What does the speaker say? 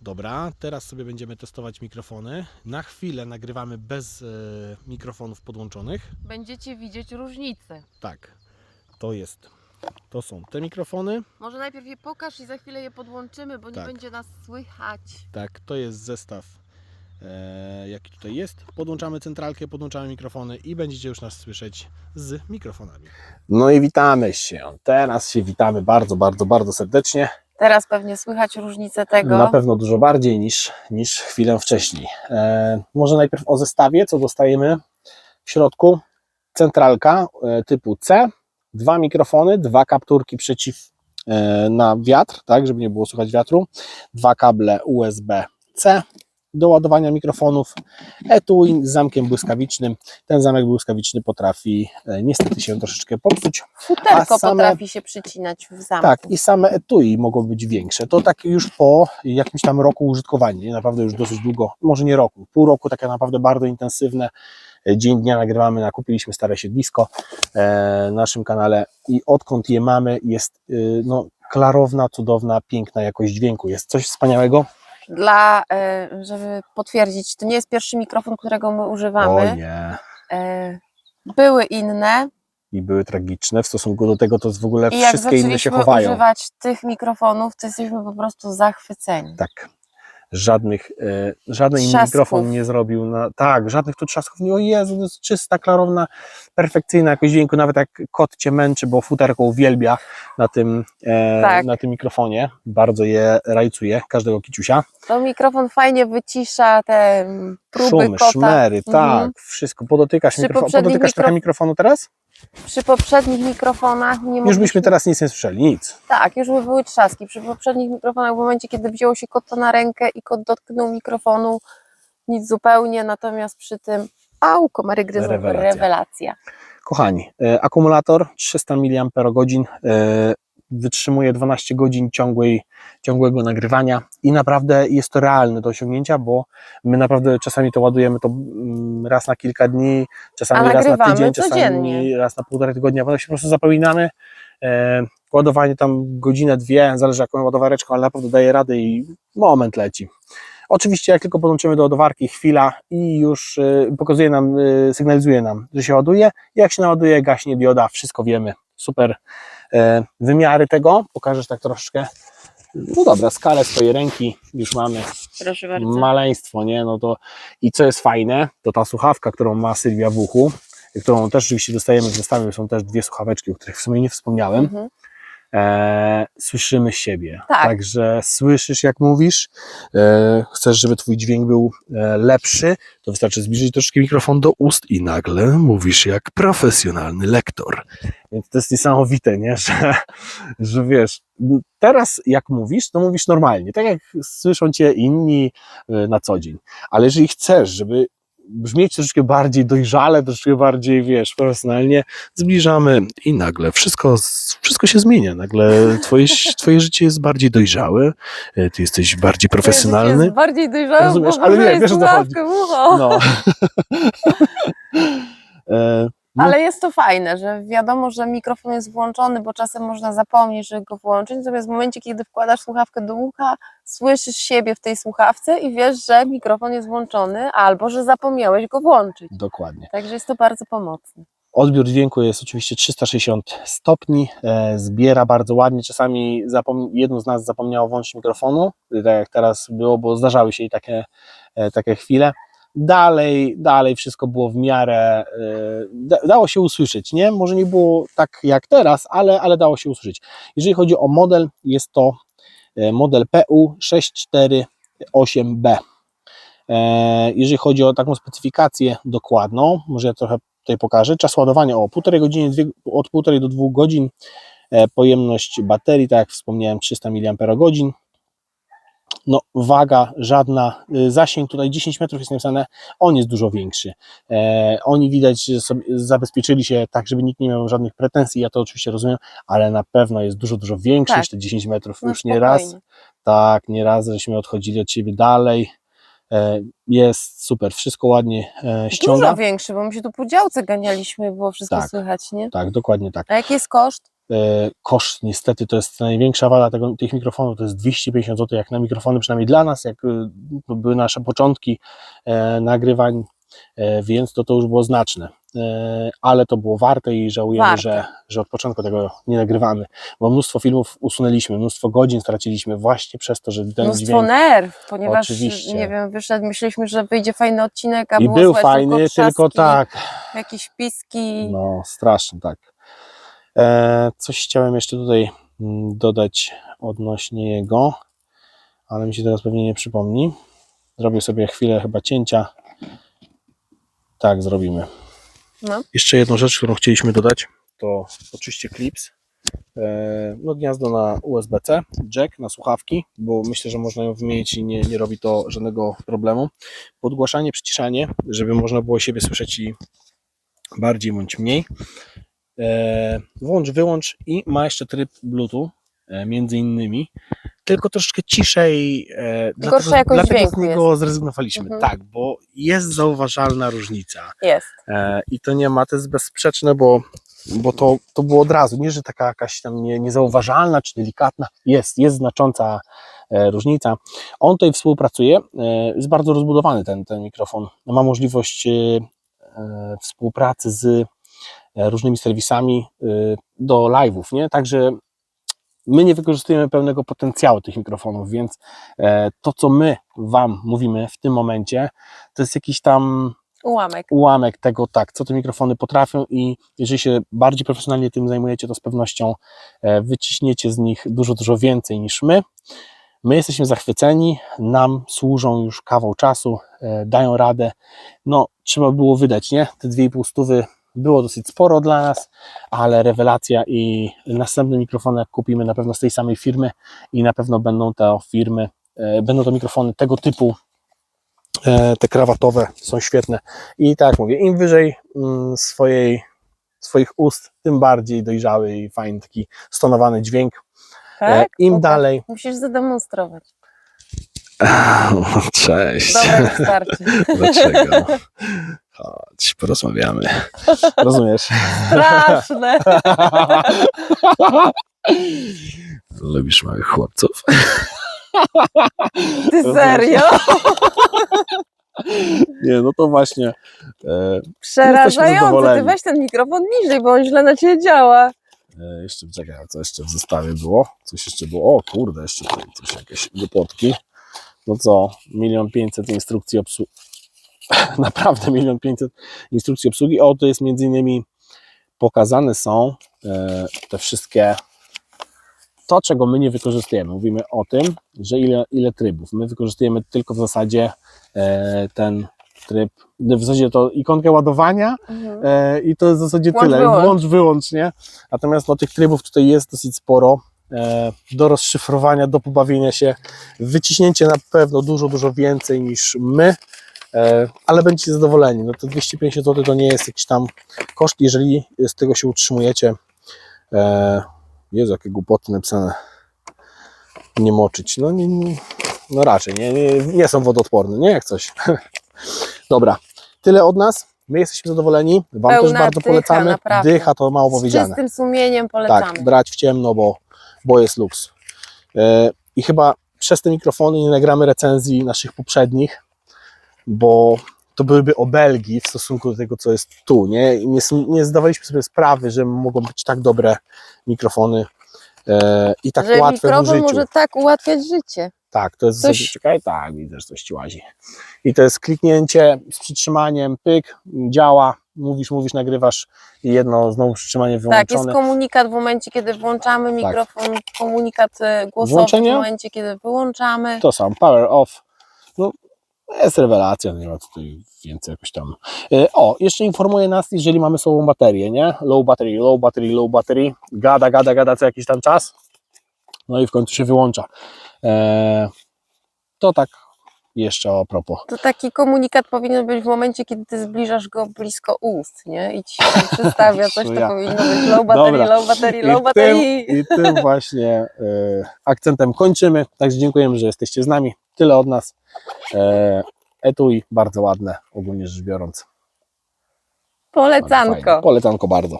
Dobra, teraz sobie będziemy testować mikrofony. Na chwilę nagrywamy bez e, mikrofonów podłączonych. Będziecie widzieć różnicę. Tak, to jest. To są te mikrofony. Może najpierw je pokaż i za chwilę je podłączymy, bo Tak. nie będzie nas słychać. Tak, to jest zestaw, e, jaki tutaj jest. Podłączamy centralkę, podłączamy mikrofony i będziecie już nas słyszeć z mikrofonami. No i witamy się. Teraz się witamy bardzo, bardzo, bardzo serdecznie. Teraz pewnie słychać różnicę tego. Na pewno dużo bardziej niż, niż chwilę wcześniej. E, może najpierw o zestawie, co dostajemy w środku. Centralka e, typu C, dwa mikrofony, dwa kapturki przeciw e, na wiatr, tak, żeby nie było słychać wiatru, dwa kable USB-C do ładowania mikrofonów, etui z zamkiem błyskawicznym. Ten zamek błyskawiczny potrafi e, niestety się troszeczkę popsuć, Futerko a same- potrafi się przycinać w zamku. tak, i same etui mogą być większe. To tak już po jakimś tam roku użytkowania, nie? naprawdę już dosyć długo, może nie roku, pół roku, takie naprawdę bardzo intensywne. E, Dzień dnia nagrywamy, nakupiliśmy stare siedlisko e, na naszym kanale i odkąd je mamy jest no, klarowna, cudowna, piękna jakość dźwięku. Jest coś wspaniałego. Dla, e, żeby potwierdzić, to nie jest pierwszy mikrofon, którego my O używamy. nie. E, Były inne I były tragiczne w stosunku do tego, to w ogóle i jak wszystkie inne się zaczęliśmy chowają. używać tych mikrofonów, to jesteśmy po prostu zachwyceni. Tak. Żadnych, e, żaden inny Trzasków. mikrofon nie zrobił na. Tak, żadnych tu trzasków. Nie, o Jezu, to jest czysta, klarowna, perfekcyjna jakość dźwięku. Nawet jak kot cię męczy, bo futerko uwielbia na tym, e, Tak. na tym mikrofonie. Bardzo je rajcuje, każdego kiciusia. To mikrofon fajnie wycisza te mm, próby Szumy, kota. szmery, Mhm. tak, wszystko. Podotykasz, Przy mikrofon, poprzednich podotykasz trochę mikro- mikrofonu teraz? Przy poprzednich mikrofonach nie Już mogliśmy... byśmy teraz nic nie słyszeli, nic. Tak, już by były trzaski. Przy poprzednich mikrofonach, w momencie, kiedy wzięło się kota na rękę i kot dotknął mikrofonu, nic zupełnie, natomiast przy tym, au, komary gryzą, Rewelacja. rewelacja. Kochani, e, akumulator 300 mAh wytrzymuje 12 godzin ciągłej, ciągłego nagrywania i naprawdę jest to realne do osiągnięcia, bo my naprawdę czasami to ładujemy to mm, raz na kilka dni, czasami raz na tydzień, czasami codziennie. raz na półtorej tygodnia, potem się po prostu zapominamy. E, ładowanie tam godzinę, dwie, zależy jaką ładowareczką, ale naprawdę daje radę i moment leci. Oczywiście jak tylko podłączymy do ładowarki, chwila i już y, pokazuje nam, y, sygnalizuje nam, że się ładuje. Jak się naładuje, gaśnie dioda, wszystko wiemy. Super e, wymiary tego, pokażesz tak troszeczkę. No dobra, skalę swojej ręki już mamy. Proszę bardzo. Maleństwo, nie? No to i co jest fajne, to ta słuchawka, którą ma Sylwia w uchu, którą też oczywiście dostajemy w zestawie, są też dwie słuchaweczki, o których w sumie nie wspomniałem Mhm. E, słyszymy siebie. Tak. Także słyszysz, jak mówisz, e, chcesz, żeby twój dźwięk był e, lepszy, to wystarczy zbliżyć troszeczkę mikrofon do ust i nagle mówisz jak profesjonalny lektor. Więc to jest niesamowite, nie? Że, że wiesz, teraz jak mówisz, to mówisz normalnie, tak jak słyszą cię inni e, na co dzień. Ale jeżeli chcesz, żeby brzmieć troszeczkę bardziej dojrzale, troszeczkę bardziej, wiesz, profesjonalnie, zbliżamy i nagle wszystko, wszystko się zmienia. Nagle twoje, twoje życie jest bardziej dojrzałe, e, ty jesteś bardziej profesjonalny. Jest bardziej dojrzały, Rozumiesz, bo ale nie, wiesz, o co chodzi. No. No, Ale jest to fajne, że wiadomo, że mikrofon jest włączony, bo czasem można zapomnieć, że go włączyć, natomiast w momencie, kiedy wkładasz słuchawkę do ucha, słyszysz siebie w tej słuchawce i wiesz, że mikrofon jest włączony albo, że zapomniałeś go włączyć. Dokładnie. Także jest to bardzo pomocne. Odbiór dźwięku jest oczywiście 360 stopni, e, zbiera bardzo ładnie. Czasami jedno z nas zapomniało włączyć mikrofonu, tak jak teraz było, bo zdarzały się i takie, e, takie chwile. Dalej, dalej wszystko było w miarę, da, dało się usłyszeć, nie? Może nie było tak jak teraz, ale, ale dało się usłyszeć. Jeżeli chodzi o model, jest to e, model PU648B. E, Jeżeli chodzi o taką specyfikację dokładną, może ja trochę tutaj pokażę. Czas ładowania o półtorej godziny, dwie, od półtorej do dwóch godzin. E, Pojemność baterii, tak jak wspomniałem, 300 mAh. No, waga żadna, y, zasięg tutaj 10 metrów jest napisane, on jest dużo większy. E, oni widać, że sobie zabezpieczyli się tak, żeby nikt nie miał żadnych pretensji, ja to oczywiście rozumiem, ale na pewno jest dużo, dużo większy Tak. niż te 10 metrów. No Już nie raz, tak, nie raz, żeśmy odchodzili od siebie dalej. E, Jest super, wszystko ładnie e, ściąga. Dużo większy, bo my się tu po działce ganialiśmy, było wszystko Tak. słychać, nie? Tak, dokładnie tak. A jaki jest koszt? E, Koszt niestety to jest największa wada tego, tych mikrofonów, to jest 250 zł jak na mikrofony, przynajmniej dla nas, jak e, były nasze początki e, nagrywań, więc to to już było znaczne. Ale to było warte i żałujemy, Warte. że, że od początku tego nie nagrywamy, bo mnóstwo filmów usunęliśmy, mnóstwo godzin straciliśmy właśnie przez to, że ten Mnóstwo dźwięk nerw, ponieważ Oczywiście. nie wiem, wyszedł, myśleliśmy, że wyjdzie fajny odcinek, a i było był słychać fajny, tylko, tylko trzaski, tak, jakieś piski. No, strasznie, tak. E, coś chciałem jeszcze tutaj mm, dodać odnośnie jego, ale mi się teraz pewnie nie przypomni. Zrobię sobie chwilę chyba cięcia. Tak, zrobimy. No. Jeszcze jedną rzecz, którą chcieliśmy dodać, to oczywiście clips. E, No, gniazdo na USB-C, jack na słuchawki, bo myślę, że można ją wymienić i nie, nie robi to żadnego problemu. Podgłaszanie, przyciszanie, żeby można było siebie słyszeć i bardziej bądź mniej. E, Włącz, wyłącz i ma jeszcze tryb Bluetooth, e, między innymi, tylko troszeczkę ciszej. e, Dlatego, jakość dlatego z niego zrezygnowaliśmy. Mhm. Tak, bo jest zauważalna różnica. Jest. I to nie ma, to jest bezsprzeczne, bo, bo to, to było od razu, nie, że taka jakaś tam nie, niezauważalna czy delikatna, jest, jest znacząca różnica. On tutaj współpracuje, jest bardzo rozbudowany ten, ten mikrofon, ma możliwość współpracy z różnymi serwisami e, do live'ów, nie? Także my nie wykorzystujemy pełnego potencjału tych mikrofonów, więc e, to, co my Wam mówimy w tym momencie, to jest jakiś tam Ułamek. ułamek tego, tak, co te mikrofony potrafią i jeżeli się bardziej profesjonalnie tym zajmujecie, to z pewnością e, wyciśniecie z nich dużo, dużo więcej niż my. My jesteśmy zachwyceni, nam służą już kawał czasu, e, dają radę. No, trzeba było wydać, nie? Te 2,5 stówy było dosyć sporo dla nas, ale rewelacja i następne mikrofony, jak kupimy, na pewno z tej samej firmy i na pewno będą to firmy, e, będą to mikrofony tego typu, e, te krawatowe są świetne. I tak jak mówię, im wyżej mm, swojej, swoich ust, tym bardziej dojrzały i fajny taki stonowany dźwięk. E, Tak? Im Pokaż. dalej. Musisz zademonstrować. Cześć. Dobra, wystarczy. Dlaczego? Chodź, porozmawiamy. Rozumiesz? Straszne. Lubisz małych chłopców? Ty serio? Nie, no to właśnie. E, Przerażające. Ty weź ten mikrofon niżej, bo on źle na ciebie działa. e, jeszcze czekaj, co jeszcze w zestawie było? Coś jeszcze było? O kurde, jeszcze tutaj coś jakieś głupotki. No co, milion pięćset instrukcji obsługi. Naprawdę milion pięćset instrukcji obsługi. O, to jest między innymi pokazane są e, te wszystkie to, czego my nie wykorzystujemy. Mówimy o tym, że ile, ile trybów. My wykorzystujemy tylko w zasadzie e, ten tryb, w zasadzie to ikonkę ładowania Mhm. e, i to jest w zasadzie Włącz, tyle. wyłącz. Włącz, wyłącz, nie? Natomiast no, tych trybów tutaj jest dosyć sporo do rozszyfrowania, do pobawienia się. Wyciśnięcie na pewno dużo, dużo więcej niż my, ale będziecie zadowoleni. No to 250 zł to nie jest jakiś tam koszt, jeżeli z tego się utrzymujecie. E, Jezu, jakie głupoty napisane. Nie moczyć. No, nie, nie, no raczej, nie, nie, nie są wodoodporne, nie jak coś. Dobra, tyle od nas. My jesteśmy zadowoleni. Wam też Pełna bardzo dycha, polecamy. naprawdę. Dycha to mało Z powiedziane. czystym sumieniem polecamy. Tak, brać w ciemno, bo, bo jest luks. E, I chyba przez te mikrofony nie nagramy recenzji naszych poprzednich, bo to byłyby obelgi w stosunku do tego, co jest tu. Nie, nie, nie zdawaliśmy sobie sprawy, że mogą być tak dobre mikrofony e, i tak że łatwe w mikrofon użyciu. może tak ułatwiać życie. Tak, to jest Coś- coś... czekaj, tak, widzę, że coś ci łazi. I to jest kliknięcie z przytrzymaniem, pyk, działa, mówisz, mówisz, nagrywasz i jedno znowu przytrzymanie Tak, wyłączone. jest komunikat w momencie, kiedy włączamy mikrofon, komunikat e, głosowy Włączenie? w momencie, kiedy wyłączamy. To sam, power off. No, jest rewelacja, nie ma tutaj więcej jakoś tam. E, O, jeszcze informuje nas, jeżeli mamy słabą baterię, nie? Low battery, low battery, low battery. Gada, gada, gada co jakiś tam czas. No i w końcu się wyłącza. E, To tak jeszcze a propos. To taki komunikat powinien być w momencie, kiedy ty zbliżasz go blisko ust, nie? I ci się przedstawia coś, to Ja. powinno być low battery, Dobra. low battery, I low tym, battery. I tym właśnie e, akcentem kończymy. Także dziękujemy, że jesteście z nami. Tyle od nas. E, etui bardzo ładne, ogólnie rzecz biorąc. Polecanko. Polecanko bardzo.